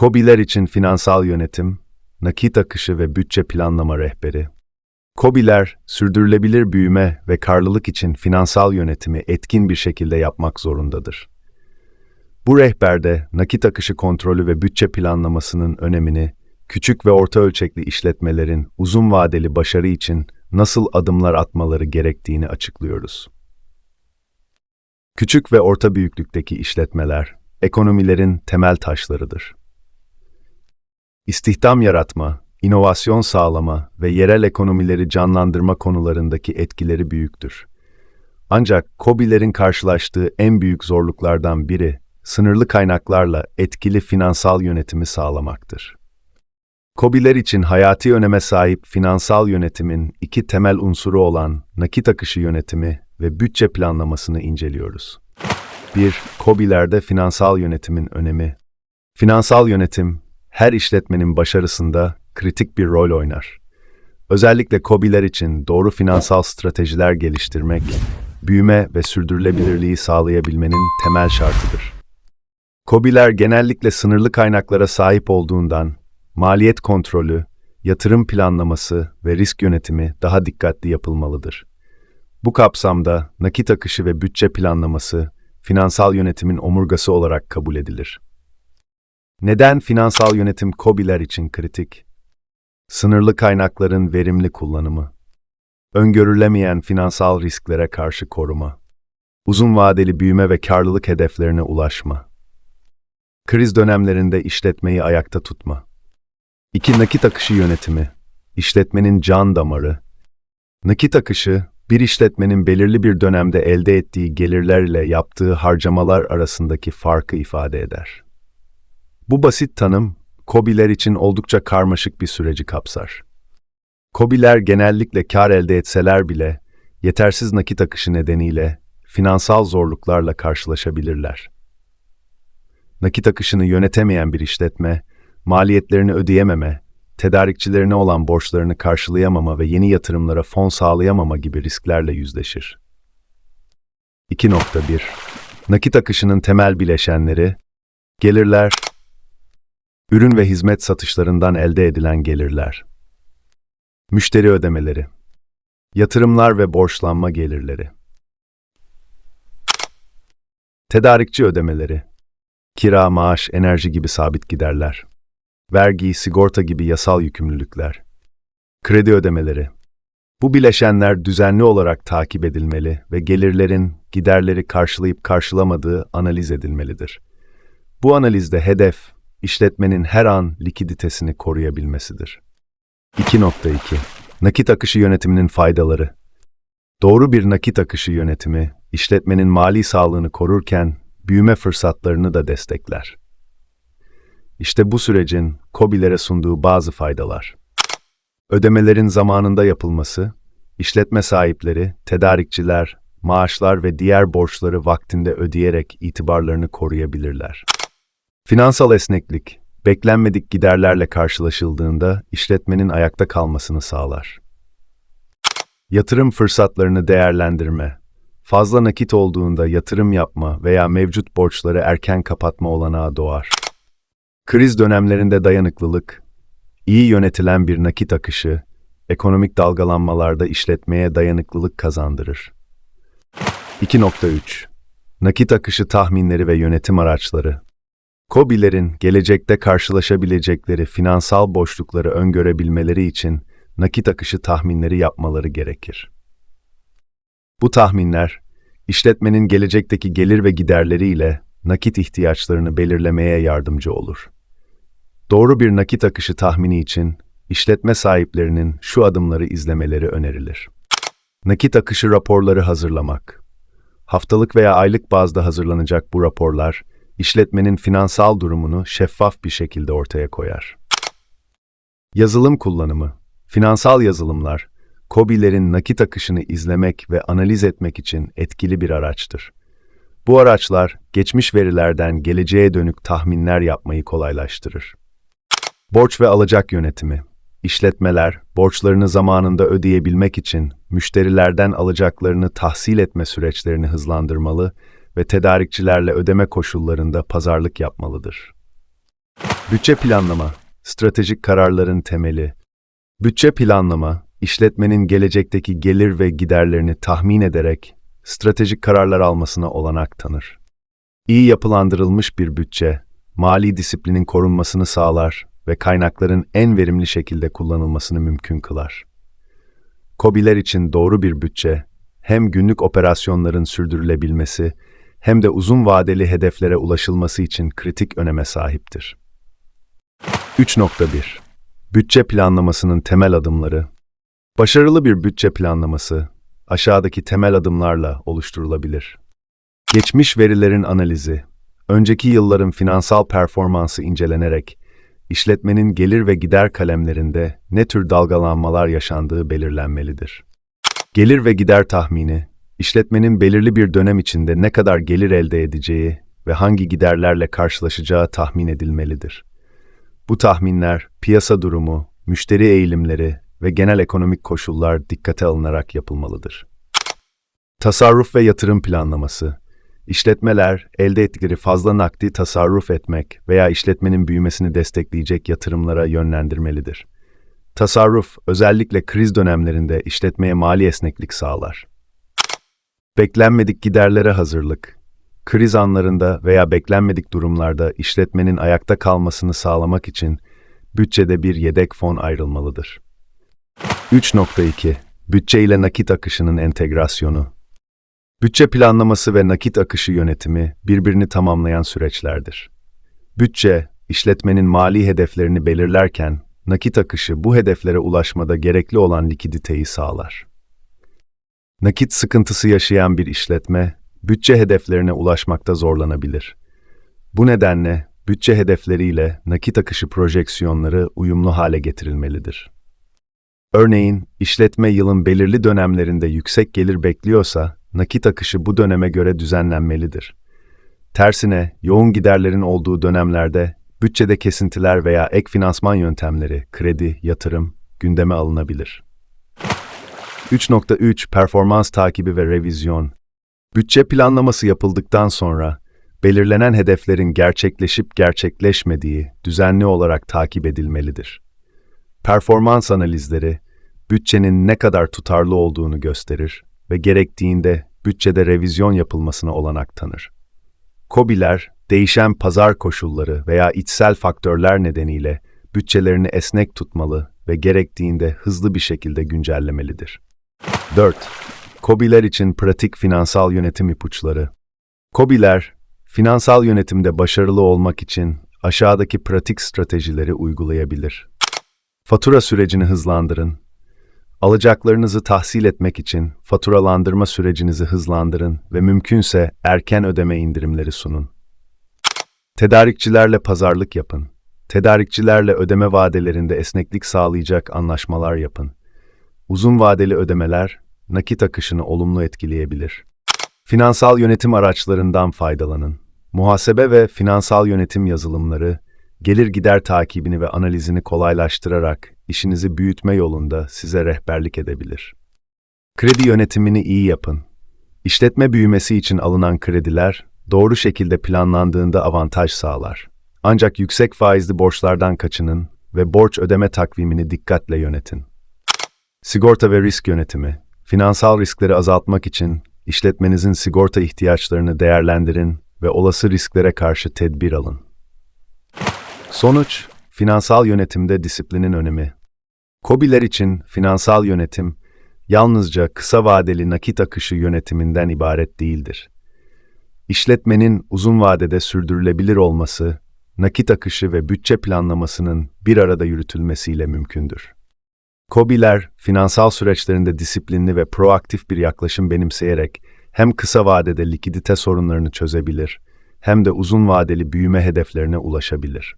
KOBİ'ler için finansal yönetim, nakit akışı ve bütçe planlama rehberi. KOBİ'ler, sürdürülebilir büyüme ve karlılık için finansal yönetimi etkin bir şekilde yapmak zorundadır. Bu rehberde nakit akışı kontrolü ve bütçe planlamasının önemini, küçük ve orta ölçekli işletmelerin uzun vadeli başarı için nasıl adımlar atmaları gerektiğini açıklıyoruz. Küçük ve orta büyüklükteki işletmeler, ekonomilerin temel taşlarıdır. İstihdam yaratma, inovasyon sağlama ve yerel ekonomileri canlandırma konularındaki etkileri büyüktür. Ancak KOBİ'lerin karşılaştığı en büyük zorluklardan biri, sınırlı kaynaklarla etkili finansal yönetimi sağlamaktır. KOBİ'ler için hayati öneme sahip finansal yönetimin iki temel unsuru olan nakit akışı yönetimi ve bütçe planlamasını inceliyoruz. 1. KOBİ'lerde finansal yönetimin önemi. Finansal yönetim, her işletmenin başarısında kritik bir rol oynar. Özellikle KOBİ'ler için doğru finansal stratejiler geliştirmek, büyüme ve sürdürülebilirliği sağlayabilmenin temel şartıdır. KOBİ'ler genellikle sınırlı kaynaklara sahip olduğundan, maliyet kontrolü, yatırım planlaması ve risk yönetimi daha dikkatli yapılmalıdır. Bu kapsamda nakit akışı ve bütçe planlaması, finansal yönetimin omurgası olarak kabul edilir. Neden finansal yönetim KOBİ'ler için kritik? Sınırlı kaynakların verimli kullanımı, öngörülemeyen finansal risklere karşı koruma, uzun vadeli büyüme ve karlılık hedeflerine ulaşma, kriz dönemlerinde işletmeyi ayakta tutma. 2. Nakit akışı yönetimi, işletmenin can damarı. Nakit akışı, bir işletmenin belirli bir dönemde elde ettiği gelirlerle yaptığı harcamalar arasındaki farkı ifade eder. Bu basit tanım, KOBİ'ler için oldukça karmaşık bir süreci kapsar. KOBİ'ler genellikle kar elde etseler bile, yetersiz nakit akışı nedeniyle finansal zorluklarla karşılaşabilirler. Nakit akışını yönetemeyen bir işletme, maliyetlerini ödeyememe, tedarikçilerine olan borçlarını karşılayamama ve yeni yatırımlara fon sağlayamama gibi risklerle yüzleşir. 2.1 Nakit akışının temel bileşenleri, gelirler, ürün ve hizmet satışlarından elde edilen gelirler, müşteri ödemeleri, yatırımlar ve borçlanma gelirleri, tedarikçi ödemeleri, kira, maaş, enerji gibi sabit giderler, vergi, sigorta gibi yasal yükümlülükler, kredi ödemeleri. Bu bileşenler düzenli olarak takip edilmeli ve gelirlerin giderleri karşılayıp karşılamadığı analiz edilmelidir. Bu analizde hedef, işletmenin her an likiditesini koruyabilmesidir. 2.2 Nakit akışı yönetiminin faydaları Doğru bir nakit akışı yönetimi, işletmenin mali sağlığını korurken büyüme fırsatlarını da destekler. İşte bu sürecin KOBİ'lere sunduğu bazı faydalar. Ödemelerin zamanında yapılması, işletme sahipleri, tedarikçiler, maaşlar ve diğer borçları vaktinde ödeyerek itibarlarını koruyabilirler. Finansal esneklik, beklenmedik giderlerle karşılaşıldığında işletmenin ayakta kalmasını sağlar. Yatırım fırsatlarını değerlendirme, fazla nakit olduğunda yatırım yapma veya mevcut borçları erken kapatma olanağı doğar. Kriz dönemlerinde dayanıklılık, iyi yönetilen bir nakit akışı, ekonomik dalgalanmalarda işletmeye dayanıklılık kazandırır. 2.3 Nakit akışı tahminleri ve yönetim araçları KOBİ'lerin gelecekte karşılaşabilecekleri finansal boşlukları öngörebilmeleri için nakit akışı tahminleri yapmaları gerekir. Bu tahminler, işletmenin gelecekteki gelir ve giderleriyle nakit ihtiyaçlarını belirlemeye yardımcı olur. Doğru bir nakit akışı tahmini için işletme sahiplerinin şu adımları izlemeleri önerilir. Nakit akışı raporları hazırlamak. Haftalık veya aylık bazda hazırlanacak bu raporlar, işletmenin finansal durumunu şeffaf bir şekilde ortaya koyar. Yazılım kullanımı. Finansal yazılımlar, KOBİ'lerin nakit akışını izlemek ve analiz etmek için etkili bir araçtır. Bu araçlar, geçmiş verilerden geleceğe dönük tahminler yapmayı kolaylaştırır. Borç ve alacak yönetimi. İşletmeler, borçlarını zamanında ödeyebilmek için müşterilerden alacaklarını tahsil etme süreçlerini hızlandırmalı ve tedarikçilerle ödeme koşullarında pazarlık yapmalıdır. Bütçe planlama, stratejik kararların temeli. Bütçe planlama, işletmenin gelecekteki gelir ve giderlerini tahmin ederek stratejik kararlar almasına olanak tanır. İyi yapılandırılmış bir bütçe, mali disiplinin korunmasını sağlar ve kaynakların en verimli şekilde kullanılmasını mümkün kılar. KOBİ'ler için doğru bir bütçe, hem günlük operasyonların sürdürülebilmesi hem de uzun vadeli hedeflere ulaşılması için kritik öneme sahiptir. 3.1 Bütçe planlamasının temel adımları Başarılı bir bütçe planlaması, aşağıdaki temel adımlarla oluşturulabilir. Geçmiş verilerin analizi, önceki yılların finansal performansı incelenerek, işletmenin gelir ve gider kalemlerinde ne tür dalgalanmalar yaşandığı belirlenmelidir. Gelir ve gider tahmini, işletmenin belirli bir dönem içinde ne kadar gelir elde edeceği ve hangi giderlerle karşılaşacağı tahmin edilmelidir. Bu tahminler, piyasa durumu, müşteri eğilimleri ve genel ekonomik koşullar dikkate alınarak yapılmalıdır. Tasarruf ve yatırım planlaması, işletmeler elde ettikleri fazla nakdi tasarruf etmek veya işletmenin büyümesini destekleyecek yatırımlara yönlendirmelidir. Tasarruf, özellikle kriz dönemlerinde işletmeye mali esneklik sağlar. Beklenmedik giderlere hazırlık, kriz anlarında veya beklenmedik durumlarda işletmenin ayakta kalmasını sağlamak için bütçede bir yedek fon ayrılmalıdır. 3.2 Bütçe ile nakit akışının entegrasyonu Bütçe planlaması ve nakit akışı yönetimi birbirini tamamlayan süreçlerdir. Bütçe, işletmenin mali hedeflerini belirlerken, nakit akışı bu hedeflere ulaşmada gerekli olan likiditeyi sağlar. Nakit sıkıntısı yaşayan bir işletme, bütçe hedeflerine ulaşmakta zorlanabilir. Bu nedenle bütçe hedefleriyle nakit akışı projeksiyonları uyumlu hale getirilmelidir. Örneğin, işletme yılın belirli dönemlerinde yüksek gelir bekliyorsa, nakit akışı bu döneme göre düzenlenmelidir. Tersine, yoğun giderlerin olduğu dönemlerde bütçede kesintiler veya ek finansman yöntemleri, kredi, yatırım gündeme alınabilir. 3.3 Performans takibi ve revizyon Bütçe planlaması yapıldıktan sonra, belirlenen hedeflerin gerçekleşip gerçekleşmediği düzenli olarak takip edilmelidir. Performans analizleri, bütçenin ne kadar tutarlı olduğunu gösterir ve gerektiğinde bütçede revizyon yapılmasına olanak tanır. KOBİ'ler, değişen pazar koşulları veya içsel faktörler nedeniyle bütçelerini esnek tutmalı ve gerektiğinde hızlı bir şekilde güncellemelidir. 4. KOBİ'ler için pratik finansal yönetim ipuçları. KOBİ'ler, finansal yönetimde başarılı olmak için aşağıdaki pratik stratejileri uygulayabilir. Fatura sürecini hızlandırın. Alacaklarınızı tahsil etmek için faturalandırma sürecinizi hızlandırın ve mümkünse erken ödeme indirimleri sunun. Tedarikçilerle pazarlık yapın. Tedarikçilerle ödeme vadelerinde esneklik sağlayacak anlaşmalar yapın. Uzun vadeli ödemeler nakit akışını olumlu etkileyebilir. Finansal yönetim araçlarından faydalanın. Muhasebe ve finansal yönetim yazılımları gelir gider takibini ve analizini kolaylaştırarak işinizi büyütme yolunda size rehberlik edebilir. Kredi yönetimini iyi yapın. İşletme büyümesi için alınan krediler doğru şekilde planlandığında avantaj sağlar. Ancak yüksek faizli borçlardan kaçının ve borç ödeme takvimini dikkatle yönetin. Sigorta ve risk yönetimi. Finansal riskleri azaltmak için işletmenizin sigorta ihtiyaçlarını değerlendirin ve olası risklere karşı tedbir alın. Sonuç, finansal yönetimde disiplinin önemi. KOBİ'ler için finansal yönetim, yalnızca kısa vadeli nakit akışı yönetiminden ibaret değildir. İşletmenin uzun vadede sürdürülebilir olması, nakit akışı ve bütçe planlamasının bir arada yürütülmesiyle mümkündür. KOBİ'ler, finansal süreçlerinde disiplinli ve proaktif bir yaklaşım benimseyerek hem kısa vadede likidite sorunlarını çözebilir, hem de uzun vadeli büyüme hedeflerine ulaşabilir.